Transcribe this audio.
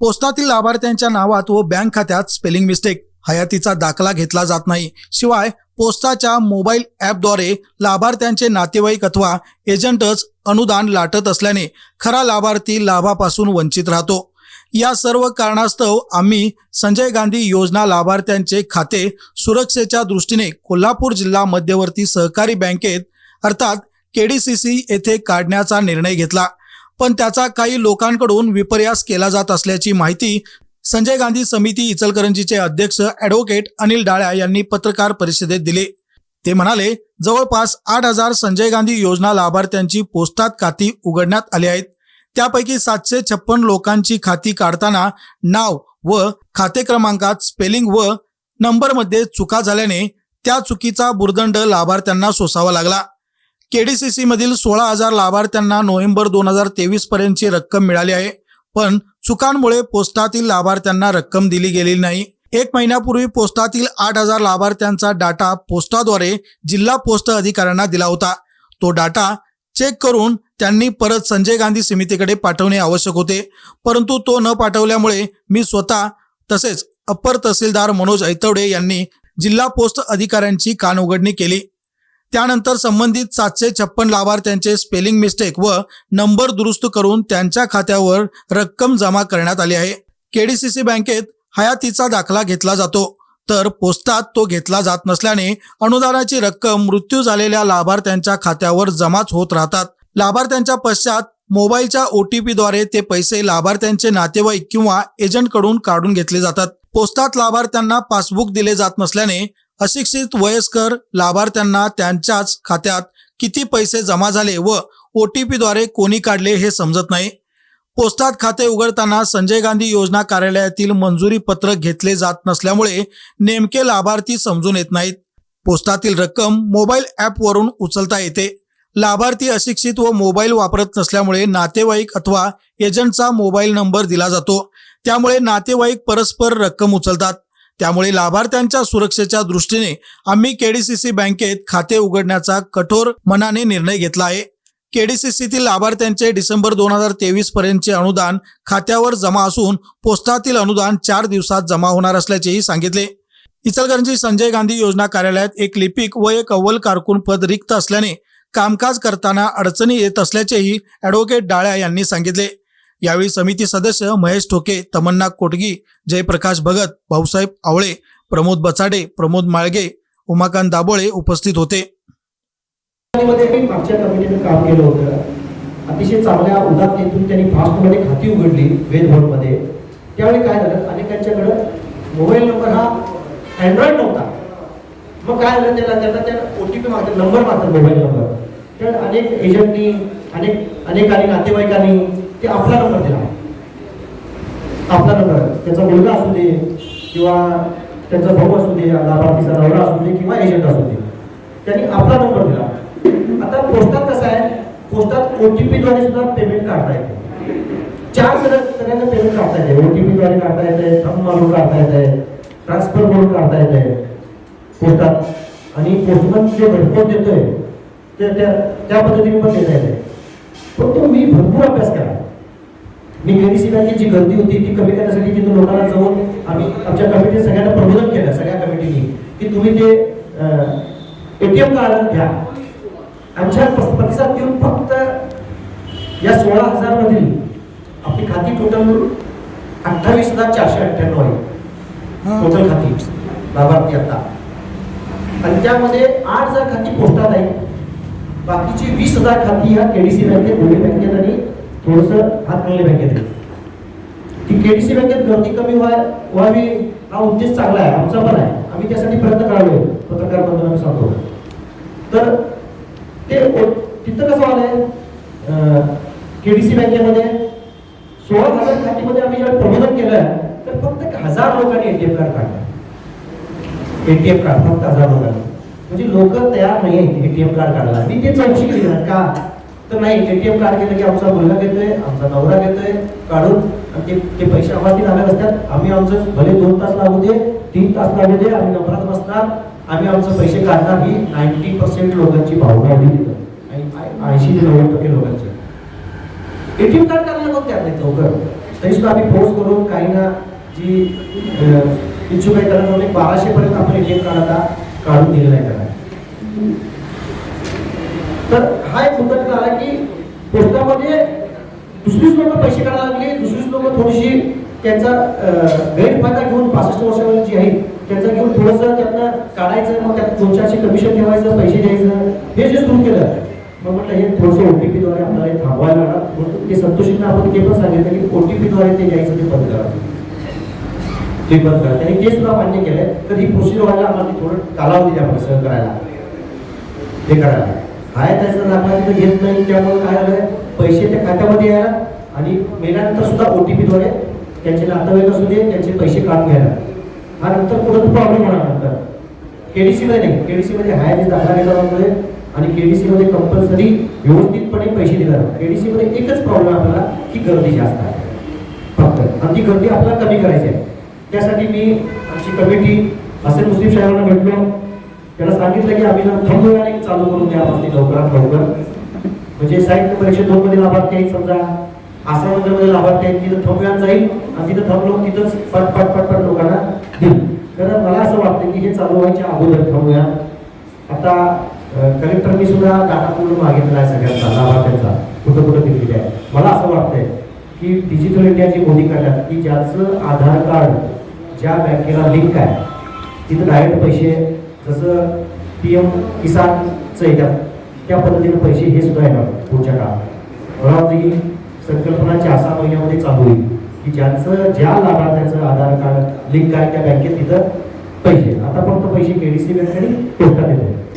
पोस्टातील लाभार्थ्यांच्या नावात व बँक खात्यात स्पेलिंग मिस्टेक हयातीचा दाखला घेतला जात नाही. शिवाय पोस्टाच्या मोबाईल ॲपद्वारे लाभार्थ्यांचे नातेवाईक अथवा एजंटच अनुदान लाटत असल्याने खरा लाभार्थी लाभापासून वंचित राहतो. या सर्व कारणास्तव आम्ही संजय गांधी योजना लाभार्थ्यांचे खाते सुरक्षेच्या दृष्टीने कोल्हापूर जिल्हा मध्यवर्ती सहकारी बँकेत अर्थात केडीसीसी येथे काढण्याचा निर्णय घेतला. पण त्याचा काही लोकांकडून विपर्यास केला जात असल्याची माहिती संजय गांधी समिती इचलकरंजीचे अध्यक्ष ॲडव्होकेट अनिल डाळ्या यांनी पत्रकार परिषदेत दिले. ते म्हणाले जवळपास आठ हजार संजय गांधी योजना लाभार्थ्यांची पोस्टात खाती उघडण्यात आली आहेत. त्यापैकी सातशे छप्पन लोकांची खाती काढताना नाव व खाते क्रमांकात स्पेलिंग व नंबरमध्ये चुका झाल्याने त्या चुकीचा बुरदंड लाभार्थ्यांना सोसावा लागला. केडीसीसी मधील सोळा हजार लाभार्थ्यांना नोव्हेंबर दोन हजार तेवीस पर्यंतची रक्कम मिळाली आहे. पण चुकांमुळे पोस्टातील लाभार्थ्यांना रक्कम दिली गेलेली नाही. एक महिन्यापूर्वी पोस्टातील आठ हजार लाभार्थ्यांचा डाटा पोस्टाद्वारे जिल्हा पोस्ट अधिकाऱ्यांना दिला होता. तो डाटा चेक करून त्यांनी परत संजय गांधी समितीकडे पाठवणे आवश्यक होते. परंतु तो न पाठवल्यामुळे मी स्वतः तसेच अप्पर तहसीलदार मनोज ऐतवडे यांनी जिल्हा पोस्ट अधिकाऱ्यांची कानउघडणी केली. त्यानंतर संबंधित सातशे छप्पन लाभार्थ्यांचे स्पेलिंग मिस्टेक व नंबर दुरुस्त करून त्यांच्या खात्यावर रक्कम जमा करण्यात आली आहे. केडीसीसी बँकेत हयातीचा दाखला घेतला जातो. तर पोस्टात तो घेतला जात नसल्याने अनुदानाची रक्कम मृत्यू झालेल्या लाभार्थ्यांच्या खात्यावर जमाच होत राहतात. लाभार्थ्यांच्या पश्चात मोबाईलच्या ओ टी ते पैसे लाभार्थ्यांचे नातेवाईक किंवा एजंटकडून काढून घेतले जातात. पोस्टात लाभार्थ्यांना पासबुक दिले जात नसल्याने अशिक्षित वयस्कर लाभार्थ्यांना त्यांच्याच खात्यात किती पैसे जमा झाले व ओ टी पीद्वारे कोणी काढले हे समजत नाही. पोस्टात खाते उघडताना संजय गांधी योजना कार्यालयातील मंजुरी पत्र घेतले जात नसल्यामुळे नेमके लाभार्थी समजून येत नाहीत. पोस्टातील रक्कम मोबाईल ॲपवरून उचलता येते. लाभार्थी अशिक्षित व मोबाईल वापरत नसल्यामुळे नातेवाईक अथवा एजंटचा मोबाईल नंबर दिला जातो. त्यामुळे नातेवाईक परस्पर रक्कम उचलतात. त्यामुळे लाभार्थ्यांच्या सुरक्षेच्या दृष्टीने आम्ही केडीसीसी बँकेत खाते उघडण्याचा कठोर मनाने निर्णय घेतला आहे. केडीसीसीतील लाभार्थ्यांचे डिसेंबर दोन हजार तेवीस पर्यंतचे अनुदान खात्यावर जमा असून पोस्टातील अनुदान चार दिवसात जमा होणार असल्याचेही सांगितले. इचलकरंजी संजय गांधी योजना कार्यालयात एक लिपिक व एक अव्वल कारकून पद रिक्त असल्याने कामकाज करताना अडचणी येत असल्याचेही ॲडव्होकेट डाळ्या यांनी सांगितले. यावेळी समिती सदस्य महेश ठोके तमन्ना कोटगी जयप्रकाश भगत भाऊसाहेब आवळे प्रमोद बचाडे प्रमोद माळगे उमाकांत दाबोळे उपस्थित होते. मागच्या कमिटीने काम केलं होतं. अतिशय चांगल्या उदात्तेतून त्यांनी फास्टमध्ये खाती उघडली वेदभोरमध्ये त्यावेळी काय झालं? अनेकांच्याकडं मोबाईल नंबर हा अँड्रॉइड नव्हता. मग काय झालं? त्याला त्यांना त्या ओ टी पी मागतात नंबर मागतात मोबाईल नंबर. तर अनेक एजंटनी अनेक अनेकांनी नातेवाईकांनी ते आपला नंबर दिला. आपला नंबर. त्याचा मुलगा असू दे किंवा त्यांचा भाऊ असू दे लाभार्थीचा नवरा असू दे किंवा एजंट असू दे त्यांनी आपला नंबर दिला. आता पोस्टात कसं आहे? पोस्टात ओटीपी द्वारे सुद्धा पेमेंट काढता येते. चार तऱ्हे- पेमेंट काढता येते. ओटीपी द्वारे काढता येते थंब मारून काढता येते ट्रान्सफर करून काढता येते पोस्टात. आणि पोस्टमन जे घटकोट देतोय ते त्या त्या पद्धतीने पण देता येते. पण तो मी भरपूर अभ्यास करा मी केडीसी बँकेची जी गर्दी होती ती कमी करण्यासाठी तिथून लोकांना जाऊन आम्ही आमच्या कमिटीने सगळ्यांना प्रबोधन केलं सगळ्या कमिटीने. की तुम्ही ते एटीएम कार्ड घ्या. आमच्या प्रतिसाद देऊन फक्त या सोळा हजार मधील आपली खाती टोटल अठ्ठावीस हजार चारशे अठ्ठ्याण्णव आहे. टोटल खाती. लाभार्थी आता. आणि त्यामध्ये आठ हजार खाती पोस्टात आहे बाकीची वीस हजार खाती ह्या केडीसी बँकेत दोन्ही बँकेत आणि थोडस हातकणंगले बँकेत आहे ती केडीसी बँकेत गर्दी कमी व्हाय व्हावी हा उद्देश चांगला आहे आमचा पण आहे. आम्ही त्यासाठी प्रयत्न करावे पत्रकार बंधन आम्ही सांगतो. तर ते तिथं कसं आलंय केडीसी बँकेमध्ये सोळा हजार खातीमध्ये आम्ही जेव्हा प्रबोधन केलं तर फक्त एक हजार लोकांनी एटीएम कार्ड काढलं एटीएम कार्ड फक्त हजार लोकांनी. म्हणजे लोक तयार नाही एटीएम कार्ड काढला मी ते चौकशी केली का? तर नाही एटीएम कार्ड घेतलं की आमचा मुलगा घेतोय आमचा नवरा घेतोय काढून ते ते पैसे आम्हाला लागत असतात आम्ही आमचं भले दोन तास लागू दे तीन तास लागू दे आम्ही नवरात बसणार आम्ही आमचं पैसे काढणार ही नाईन्टी पर्सेंट लोकांची भावना होती तिथं. आणि ऐंशी ते नव्वद टक्के लोकांची. एटीएम कार्ड काढायला कोण आपले नाही लवकर तरी सुद्धा आम्ही फोर्स करून काहींना जी अं, इच्छुक आहे त्यांना बाराशे पर्यंत आपण एटीएम कार्ड आता काढून दिलेलं आहे त्यांना तर हा एक मुद्दा आला की पोस्टामध्ये दुसरीच लोक पैसे काढायला लागले दुसरीच लोक थोडीशी त्यांचा गैरफायदा घेऊन पासष्ट वर्षावरील जी आहे त्यांचा घेऊन थोडंसं त्यांना काढायचं मग त्यात दोन चारशे कमिशन ठेवायचं पैसे द्यायचं हे जे सुरू केलं. मग म्हटलं हे थोडंसं ओटीपीद्वारे आपल्याला हे थांबवायला लागणार. म्हणून ते संतोषींना आपण ते पण सांगितलं की पीद्वारे ते द्यायचं ते बंद करा. ते बंद करा. त्यांनी ते सुद्धा मान्य केलंय. तर ही प्रोसिजर व्हायला आम्हाला थोडं कालावधी द्या मला सहन करायला. ते करायला. आहे त्याचा दाखला तिथं घेत नाही त्यामुळे काय झालं? पैसे त्या खात्यामध्ये यायला आणि मेल्यानंतर सुद्धा ओ टी पीद्वारे त्यांचे नातेवाईक असू दे त्यांचे पैसे काढून घ्यायला. हा नंतर पुढं प्रॉब्लेम होणार नंतर. केडीसी मध्ये नाही. केडीसी मध्ये हाय जे दाखला घेतल्यामुळे आणि केडीसी मध्ये कंपल्सरी व्यवस्थितपणे पैसे देतात केडीसी मध्ये एकच प्रॉब्लेम आपल्याला की गर्दी जास्त आहे. फक्त. आणि ती गर्दी आपल्याला कमी करायची आहे. त्यासाठी मी आमची कमिटी असे मुस्लिम साहेबांना भेटलो. त्याला सांगितलं की आम्ही ना थंबवेळाने चालू करून द्या आम्हाला लवकरात लवकर. म्हणजे साहित्य परीक्षेत दोन मध्ये लाभार्थी आहेत समजा. आसाममध्ये लाभार्थी आहेत तिथं थंबवेळात जाईल आणि तिथं थांबलो तिथंच पट पट पट पट लोकांना देईल. तर मला असं वाटतं की हे चालू व्हायच्या अगोदर थांबूया आता कलेक्टरनी सुद्धा डाटा पूर्ण मागितला आहे सगळ्यांचा लाभार्थ्यांचा. कुठं कुठं दिलेली आहे. मला असं वाटतंय की डिजिटल इंडिया जी मोदी करतात की ज्याचं आधार कार्ड ज्या बँकेला लिंक आहे तिथं डायरेक्ट पैसे जसं पी एम किसानचं येतात त्या पद्धतीने पैसे हे सुद्धा येणार पुढच्या काळात. मला वाटतं ही संकल्पना चार सहा महिन्यामध्ये चालू होईल की ज्यांचं ज्या लाभार्थ्याचं आधार कार्ड लिंक आहे त्या बँकेत तिथं पैसे आता फक्त पैसे केडीसी बँक आणि पोस्टात येतात